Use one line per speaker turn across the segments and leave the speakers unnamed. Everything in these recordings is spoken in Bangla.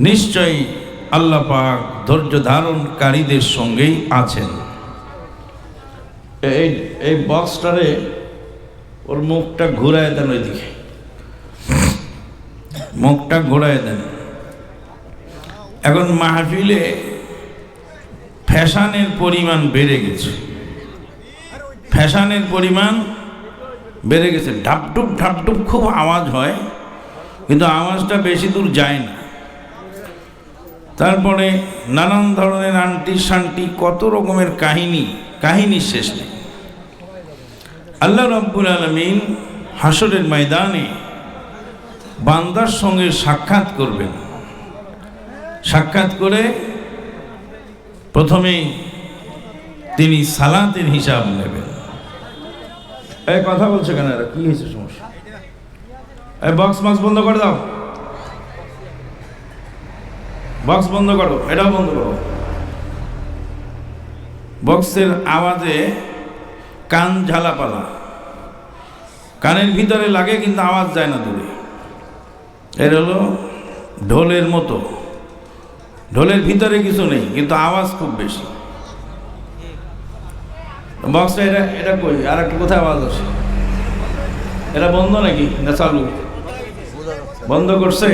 নিশ্চয়ই আল্লাহ পাক ধৈর্য ধারণকারীদের সঙ্গেই আছেন। এই এই বক্সটারে ওর মুখটা ঘুরায় দেন ওইদিকে। মুখটা ঘোরায় দেন। এখন মাহফিলে ফ্যাশানের পরিমাণ বেড়ে গেছে। ফ্যাশানের পরিমাণ বেড়ে গেছে। ঢাপটুপ ঢাপটুপ খুব আওয়াজ হয়। কিন্তু আওয়াজটা বেশি দূর যায় না। তারপরে নানান ধরনের আন্টি শান্টি কত রকমের কাহিনী কাহিনী শেষ নেই। আল্লাহ রব্বুল আলমিন হাসরের ময়দানে বান্দার সঙ্গে সাক্ষাৎ করবেন। সাক্ষাৎ করে প্রথমে তিনি সালাতের হিসাব নেবেন। কথা বলছে কেন? কি হয়েছে সমস্যা? বক্স মাক্স বন্ধ করে দাও। বক্স বন্ধ করো, এটাও বন্ধ করো। বক্সের আওয়াজে কান ঝালাপালা। কানের ভিতরে লাগে কিন্তু আওয়াজ যায় না দূরে। এর হলো ঢোলের মতো। ঢোলের ভিতরে কিছু নেই, কিন্তু আওয়াজ খুব বেশি। বক্সটা এটা এটা কই? আর একটু কোথায় আওয়াজ আসে? এটা বন্ধ নাকি? না চালু? বন্ধ করছে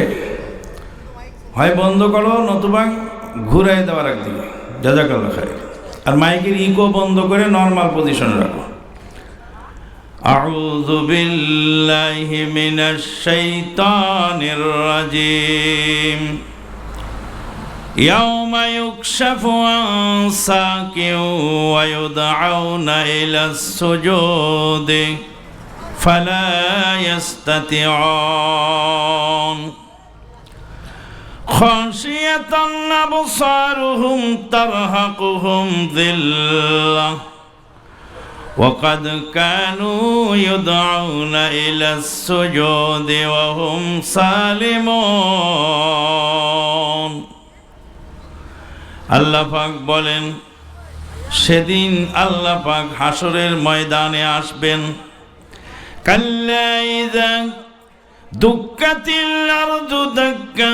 হয় বন্ধ করো নতুবা ঘুরাই দেওয়ার একদিকে জাজাকাল্লা খাই আর মাইকের ইকো বন্ধ করে নর্মাল পজিশনে রাখো أعوذ بالله من الشيطان الرجيم يوم يكشف عن ساق ويدعون إلى السجود فلا يستطيعون خاشية أبصارهم ترهقهم ذلة وقد كانوا يدعون إلى السجود وهم سالمون আল্লাহ পাক বলেন সেদিন আল্লাহ পাক হাসরের ময়দানে আসবেন কাল্লা ইযা দুক্কাতিল আরদু দাক্কা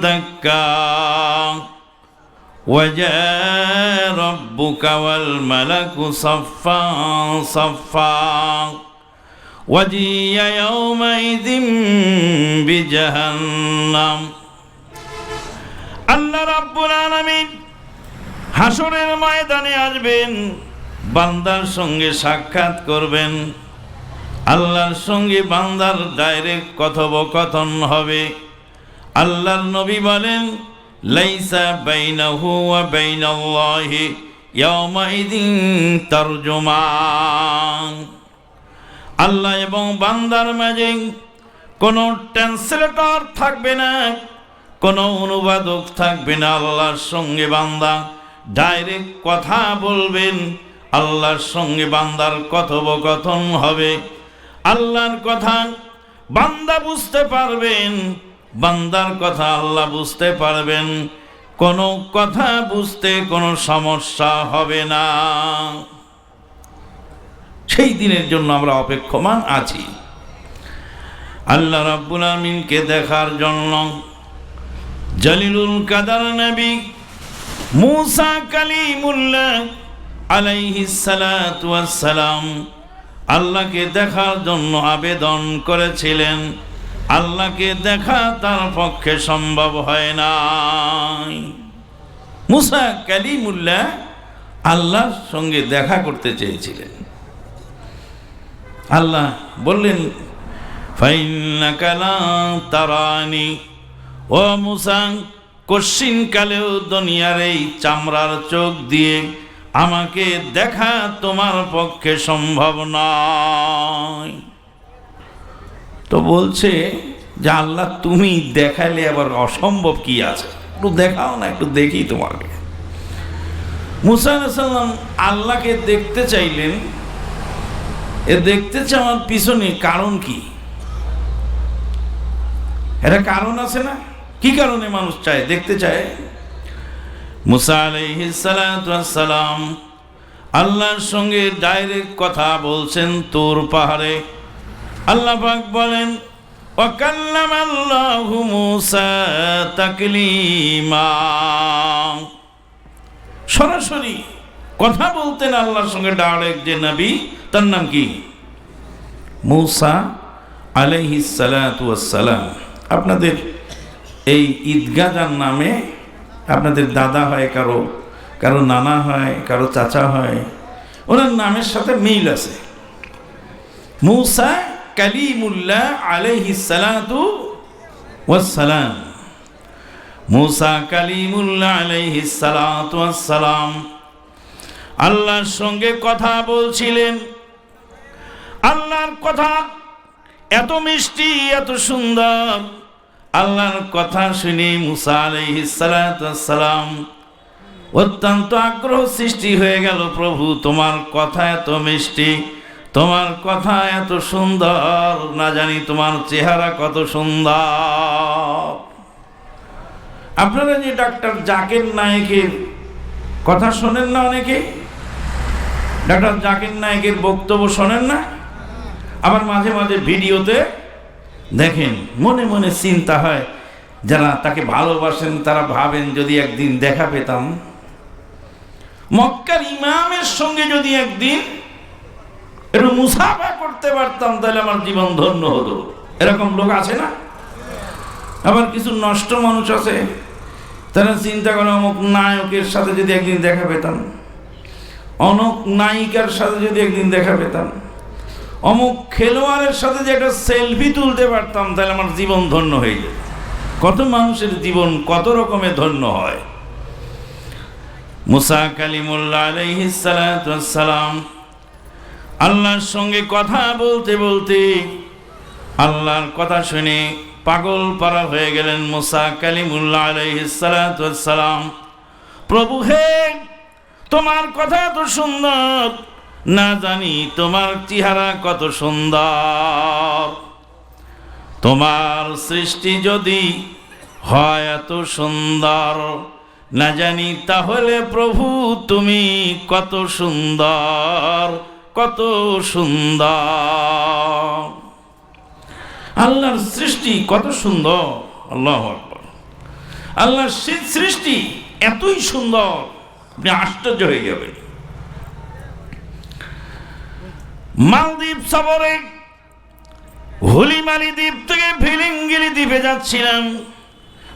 দাক্কা وجاء ربك والملك صفا صفا وجيء يومئذ بجهنم আল্লাহ রাব্বুল আলামিন হাসরের ময়দানে আসবেন বান্দার সঙ্গে সাক্ষাৎ করবেন আল্লাহর সঙ্গে বান্দার ডাইরেক্ট কথোপকথন হবে। আল্লাহর নবী বলেন, লাইসা বাইনাহু ওয়া বাইনাল্লাহি ইয়াউমাইদিন তারজুমান। আল্লাহ এবং বান্দার মাঝে কোনো ট্রান্সলেটর থাকবে না, কোনো অনুবাদক থাকবে না। আল্লাহর সঙ্গে বান্দা ডাইরেক্ট কথা বলবেন, আল্লাহর সঙ্গে বান্দার কথোপকথন হবে। আল্লাহর কথা বান্দা বুঝতে পারবেন, বান্দার কথা আল্লাহ বুঝতে পারবেন। কোনো কথা বুঝতে কোনো সমস্যা হবে না। সেই দিনের জন্য আমরা অপেক্ষমান আছি। আল্লাহ রাব্বুল আমিনকে দেখার জন্য জলিলুল কাদার নবী মুসা কালিমুল্লাহ আলাইহিস সালাম আল্লাহকে দেখার জন্য আবেদন করেছিলেন। আল্লাহকে দেখা তার পক্ষে সম্ভব হয় না মুসা কালিমুল্লাহ আল্লাহর সঙ্গে দেখা করতে চেয়েছিলেন। আল্লাহ বললেন তারানি। ও মুসা কশিন কালেও দুনিয়ার এই চামড়ার চোখ দিয়ে আমাকে দেখা তোমার পক্ষে সম্ভব নয়। তো বলছে যে, আল্লাহ, তুমি দেখালে আবার অসম্ভব কি আছে? একটু দেখাও না, একটু দেখি তোমাকে। মুসা আল্লাহকে দেখতে চাইলেন। এ দেখতে চাওয়ার পিছনে কারণ কি? এটা কারণ আছে না? কি কারণে মানুষ চায়? দেখতে চায়? মুসা আলহিসালাম আল্লাহর সঙ্গে ডাইরেক্ট কথা বলছেন তোর পাহাড়ে। আল্লাহ পাক বলেন ওকাল্লাম আল্লাহ মুসা তাকলিমা। সরাসরি কথা বলতেন আল্লাহর সঙ্গে ডাইরেক্ট যে নবী, তার নাম কি? মৌসা আলহিসালাম আপনাদের এই ঈদগাদার নামে আপনাদের দাদা হয় কারও কারও নানা হয়, কারও চাচা হয়, ওনার নামের সাথে মিল আছে। মুসা কালিমুল্লাহ আলাইহিস সালাতু ওয়াসসালাম। মুসা কালিমুল্লাহ সালাতু ওয়াসসালাম আল্লাহর সঙ্গে কথা বলছিলেন। আল্লাহর কথা এত মিষ্টি, এত সুন্দর। আল্লাহর কথা শুনে মুসা ওয়াসসালাম অত্যন্ত আগ্রহ সৃষ্টি হয়ে গেল, প্রভু, তোমার কথা এত মিষ্টি, তোমার কথা এত সুন্দর, না জানি তোমার চেহারা কত সুন্দর। আপনারা যে ডাক্তার জাকির নায়কের কথা শোনেন না অনেকে? ডাক্তার জাকির নায়কের বক্তব্য শোনেন না? আবার মাঝে মাঝে ভিডিওতে দেখেন, মনে মনে চিন্তা হয়, যারা তাকে ভালোবাসেন, তারা ভাবেন যদি একদিন দেখা পেতাম, মক্কার ইমামের সঙ্গে যদি একদিন একটু মুসাফা করতে পারতাম, তাহলে আমার জীবন ধন্য হতো। এরকম লোক আছে না? আবার কিছু নষ্ট মানুষ আছে, তারা চিন্তা করে অমুক নায়কের সাথে যদি একদিন দেখা পেতাম, অমুক নায়িকার সাথে যদি একদিন দেখা পেতাম। অমুক খেলোয়াড়ের সাথে যে একটা সেলফি তুলতে পারতাম, তাহলে আমার জীবন ধন্য হয়ে যেত। কত মানুষের জীবন কত রকমের ধন্য হয়। মুসা কালিমুল্লাহ আলাইহিসালাম আল্লাহর সঙ্গে কথা বলতে বলতে আল্লাহর কথা শুনে পাগল পারা হয়ে গেলেন মুসা কালিমুল্লাহ আলাইহিসালাম প্রভু হে, তোমার কথা তো সুন্দর। না জানি তোমার চেহারা কত সুন্দর। তোমার সৃষ্টি যদি হয় এত সুন্দর, না জানি তাহলে প্রভু তুমি কত সুন্দর কত সুন্দর। আল্লাহর সৃষ্টি কত সুন্দর, আল্লাহ আল্লাহর সৃষ্টি এতই সুন্দর, আপনি আশ্চর্য হয়ে যাবেন। মালদ্বীপ সফরে হুলিমালি দ্বীপ থেকে ভিলিঙ্গিরি দ্বীপে যাচ্ছিলাম।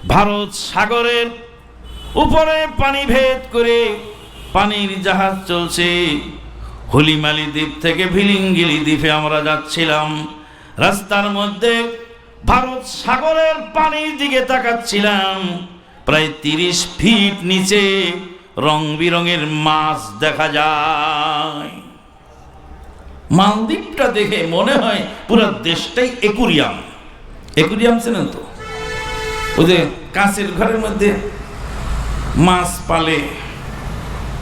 ভারত সাগরের উপরে পানি ভেদ করে পানির জাহাজ চলছে। হুলিমালি দ্বীপ থেকে ভিলিঙ্গিলি দ্বীপে আমরা যাচ্ছিলাম। রাস্তার মধ্যে ভারত সাগরের পানির দিকে তাকাচ্ছিলাম। প্রায় তিরিশ ফিট নিচে রং বিরঙের মাছ দেখা যায়। মালদ্বীপটা দেখে মনে হয় পুরো দেশটাই একুরিয়াম। একুরিয়াম চেনেন তো? ওই যে কাঁচের ঘরের মধ্যে মাছ পালে,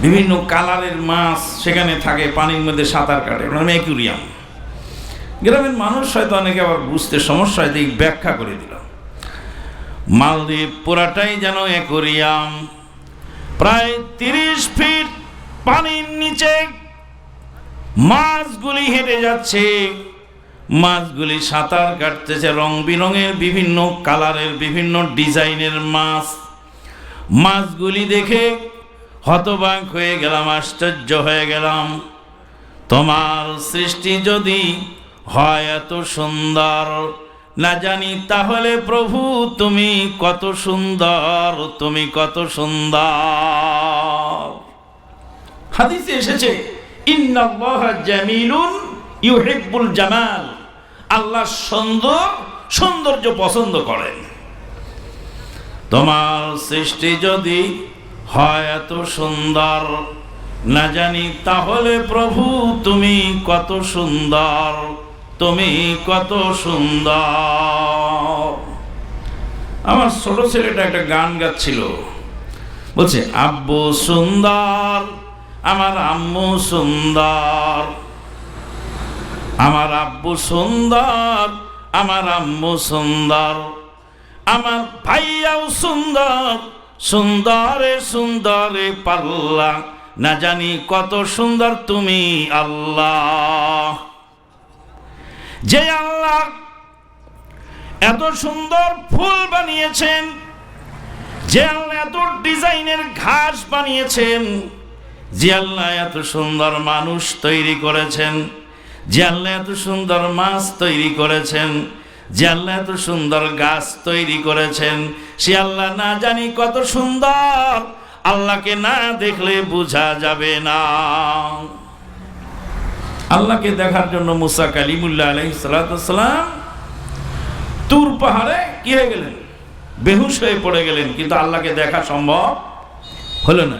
বিভিন্ন কালারের মাছ সেখানে থাকে, পানির মধ্যে সাঁতার কাটে। ওটার নাম গ্রামের মানুষ হয়তো অনেকে আবার বুঝতে সমস্যা হয় দিক ব্যাখ্যা করে দিল মালদ্বীপ পুরাটাই যেন অ্যাকুরিয়াম প্রায় তিরিশ ফিট পানির নিচে মাছগুলি হেঁটে যাচ্ছে। মাছগুলি সাঁতার কাটতেছে রং বিরঙের বিভিন্ন কালারের, বিভিন্ন ডিজাইনের মাছ। মাছগুলি দেখে হতবাক হয়ে গেলাম, আশ্চর্য হয়ে গেলাম। তোমার সৃষ্টি যদি হয় এত সুন্দর, না জানি তাহলে প্রভু তুমি কত সুন্দর, তুমি কত সুন্দর। হাদিসে এসেছে জামিলুন ইউহিব্বুল জামাল। আল্লাহ সুন্দর, সৌন্দর্য পছন্দ করেন। তোমার সৃষ্টি যদি হয় এত সুন্দর, না জানি তাহলে প্রভু তুমি কত সুন্দর, তুমি কত সুন্দর। আমার ছোট ছেলেটা একটা গান গাচ্ছিল। বলছে, আব্বু সুন্দর আমার আম্মু সুন্দর, আমার আব্বু সুন্দর, আমার আম্মু সুন্দর, আমার ভাইয়াও সুন্দর, সুন্দরে সুন্দরে পাল্লা, না জানি কত সুন্দর তুমি আল্লাহ। যে আল্লাহ এত সুন্দর ফুল বানিয়েছেন, যে আল্লাহ এত ডিজাইনের ঘাস বানিয়েছেন যে আল্লাহ এত সুন্দর মানুষ তৈরি করেছেন। যে আল্লাহ এত সুন্দর মাছ তৈরি করেছেন। যে আল্লাহ এত সুন্দর গাছ তৈরি করেছেন। সে আল্লাহ না জানি কত সুন্দর, আল্লাহকে না দেখলে বোঝা যাবে না। আল্লাহকে দেখার জন্য মুসা কালিমুল্লাহ আলহ সালাম তুর পাহাড়ে কি হয়ে গেলেন? বেহুশ হয়ে পড়ে গেলেন, কিন্তু আল্লাহকে দেখা সম্ভব হলো না।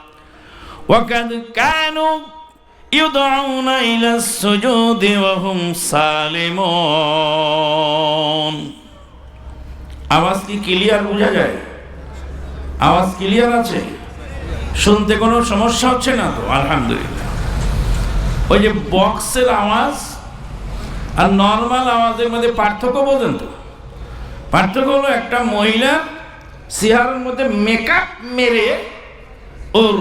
وقد كانوا يدعون إلى السجود وهم سالمون আওয়াজ কি ক্লিয়ার বোঝা যায় আওয়াজ ক্লিয়ার আছে শুনতে কোনো সমস্যা হচ্ছে না তো আলহামদুলিল্লাহ ওই যে বক্সের আওয়াজ আর নর্মাল আওয়াজের মধ্যে পার্থক্য বোঝেন তো পার্থক্য হলো একটা মহিলা চেহারার মধ্যে মেকআপ মেরে ওর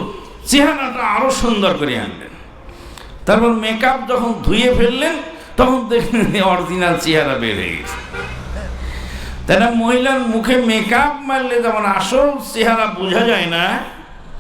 চেহারাটা আরও সুন্দর করে আনলেন। তারপর মেকআপ যখন ধুয়ে ফেললেন, তখন দেখলেন অরিজিনাল চেহারা বের হয়ে গেছে। তাহলে মহিলার মুখে মেকআপ মারলে যেমন আসল চেহারা বোঝা যায় না